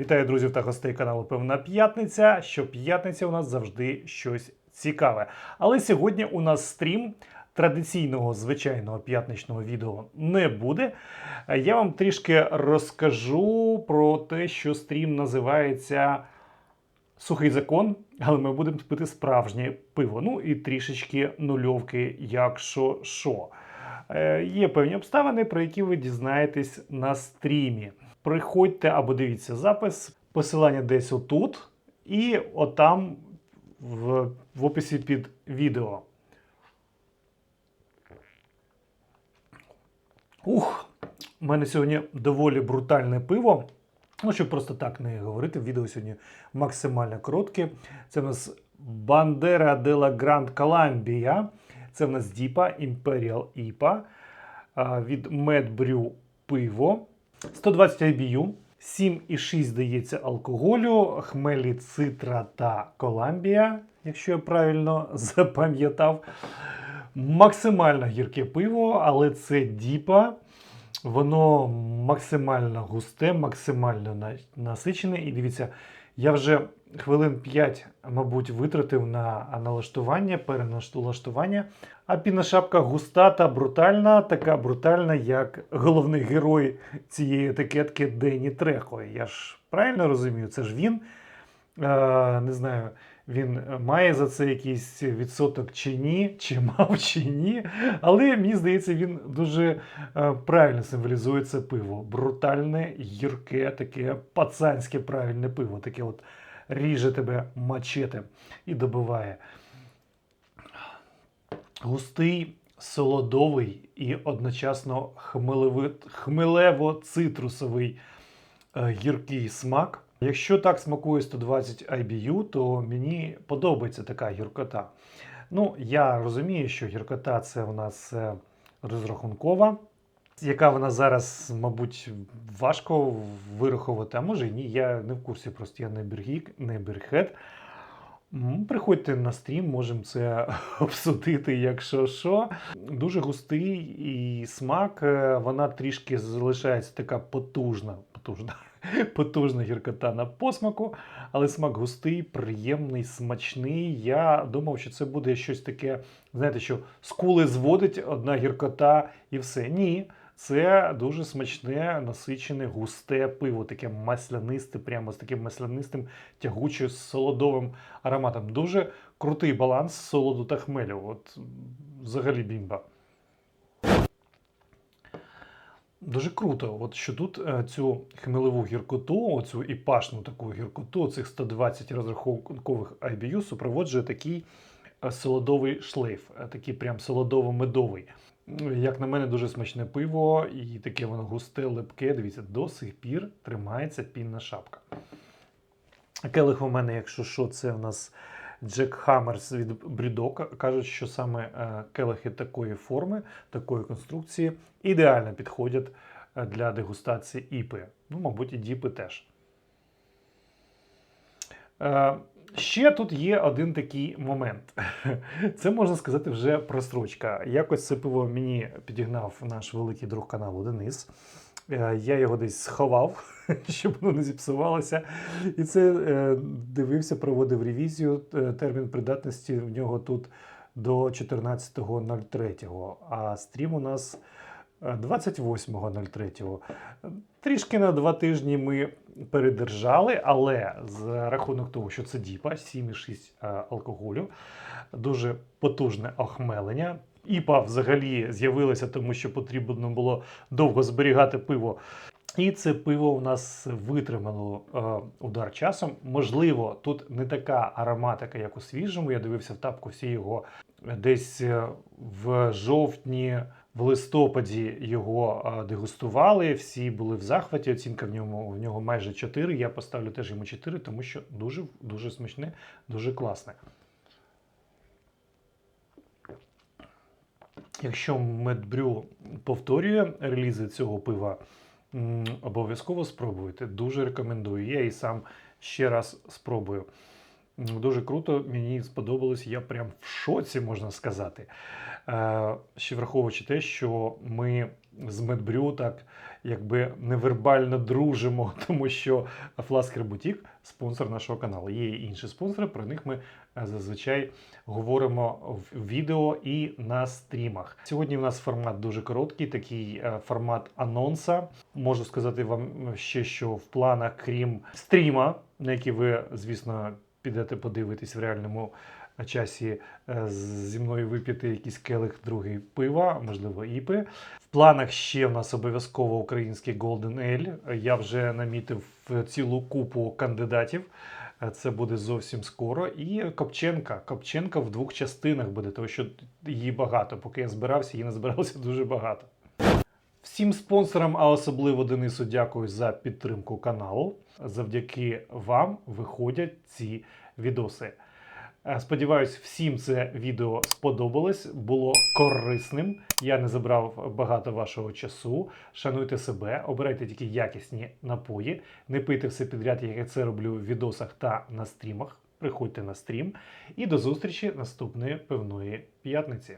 Вітаю друзів та гостей каналу Певна П'ятниця. Щоп'ятниця у нас завжди щось цікаве. Але сьогодні у нас стрім традиційного звичайного п'ятничного відео не буде. Я вам трішки розкажу про те, що стрім називається Сухий закон, але ми будемо пити справжнє пиво. Ну і трішечки нульовки, якщо що. Е, Є певні обставини, про які ви дізнаєтесь на стрімі. Приходьте або дивіться запис, посилання десь отут, і отам в, в описі під відео. Ух, у мене сьогодні доволі брутальне пиво. Ну, щоб просто так не говорити, відео сьогодні максимально коротке. Це в нас Бандера de la Grand Columbia. Це в нас Діпа Imperial IPA а, від Medbrew пиво. 120 IBU, 7,6 здається алкоголю, хмелі цитра та Коламбія, якщо я правильно запам'ятав. Максимально гірке пиво, але це діпа. Воно максимально густе, максимально насичене. І дивіться, я вже хвилин 5, мабуть, витратив на налаштування, переналаштування. А пінна шапка густа та брутальна, така брутальна, як головний герой цієї етикетки Дені Трехо. Я ж правильно розумію, це ж він. Е, не знаю, він має за це якийсь відсоток чи ні, чи мав чи ні. Але мені здається, він дуже е, правильно символізує це пиво. Брутальне, гірке, таке пацанське правильне пиво. Таке от ріже тебе мачете і добиває. Густий, солодовий і одночасно хмелево-цитрусовий е, гіркий смак. Якщо так смакує 120 IBU, то мені подобається така гіркота. Ну, я розумію, що гіркота це у нас е, розрахункова, яка вона зараз, мабуть, важко вирахувати, а може і ні. Я не в курсі, просто я не бергік, не бергхед. М, Приходьте на стрім, можемо це обсудити, якщо що. Дуже густий і смак, е, вона трішки залишається така потужна, потужна, потужна гіркота на посмаку, але смак густий, приємний, смачний. Я думав, що це буде щось таке, знаєте, що скули зводить одна гіркота і все. Ні. Це дуже смачне, насичене, густе пиво, таке маслянисте, прямо з таким маслянистим, тягучим, солодовим ароматом. Дуже крутий баланс солоду та хмелю. От взагалі бімба. Дуже круто, от що тут е, цю хмелеву гіркоту, оцю і пашну таку гіркоту, цих 120 розрахункових IBU супроводжує такий е, солодовий шлейф, е, такий прям солодово-медовий. Ну, Як на мене, дуже смачне пиво, і таке воно густе, липке. Дивіться, до сих пір тримається пінна шапка. Келих у мене, якщо що, це у нас Джек Хаммерс від Брідок. Кажуть, що саме е, келихи такої форми, такої конструкції ідеально підходять е, для дегустації іпи. Ну, мабуть, і діпи теж. Ще тут є один такий момент. Це можна сказати вже просрочка. Якось це пиво мені підігнав наш великий друг каналу Денис. Е, Я його десь сховав, щоб воно не зіпсувалося. І це е, дивився, проводив ревізію. Е, Термін придатності в нього тут до 14.03. А стрім у нас 28.03. Трішки на два тижні ми передержали, але за рахунок того, що це діпа, 7,6 е, алкоголю, дуже потужне охмелення. Іпа взагалі з'явилася, тому що потрібно було довго зберігати пиво. І це пиво у нас витримало е, удар часом. Можливо, тут не така ароматика, як у свіжому. Я дивився в тапку всі його десь е, в жовтні, в листопаді його дегустували. Всі були в захваті. Оцінка в ньому в нього майже 4. Я поставлю теж йому 4, тому що дуже дуже смачне, дуже класне. Якщо Медбрю повторює релізи цього пива, обов'язково спробуйте. Дуже рекомендую. Я і сам ще раз спробую. М, Дуже круто, мені сподобалось. Я прям в шоці, можна сказати. Е, Ще враховуючи те, що ми з Медбрю так якби невербально дружимо, тому що Фласкер Бутік спонсор нашого каналу. Є інші спонсори, про них ми е, зазвичай говоримо в відео і на стрімах. Сьогодні в нас формат дуже короткий, такий е, формат анонса. Можу сказати вам ще, що в планах, крім стріма, на який ви, звісно, підете подивитись в реальному часі е, зі мною вип'яти якийсь келих другий пива, можливо, іпи. В планах ще в нас обов'язково український Golden Ale. Я вже намітив е, цілу купу кандидатів. Е, Це буде зовсім скоро. І Копченка. Копченка в двох частинах буде, тому що її багато. Поки я збирався, її не збиралося дуже багато. Всім спонсорам, а особливо Денису, дякую за підтримку каналу. Завдяки вам виходять ці відоси. Е, Сподіваюсь, всім це відео сподобалось, було корисним. Я не забрав багато вашого часу. Шануйте себе, обирайте тільки якісні напої, не пийте все підряд, як я це роблю в відосах та на стрімах. Приходьте на стрім. І до зустрічі наступної пивної п'ятниці.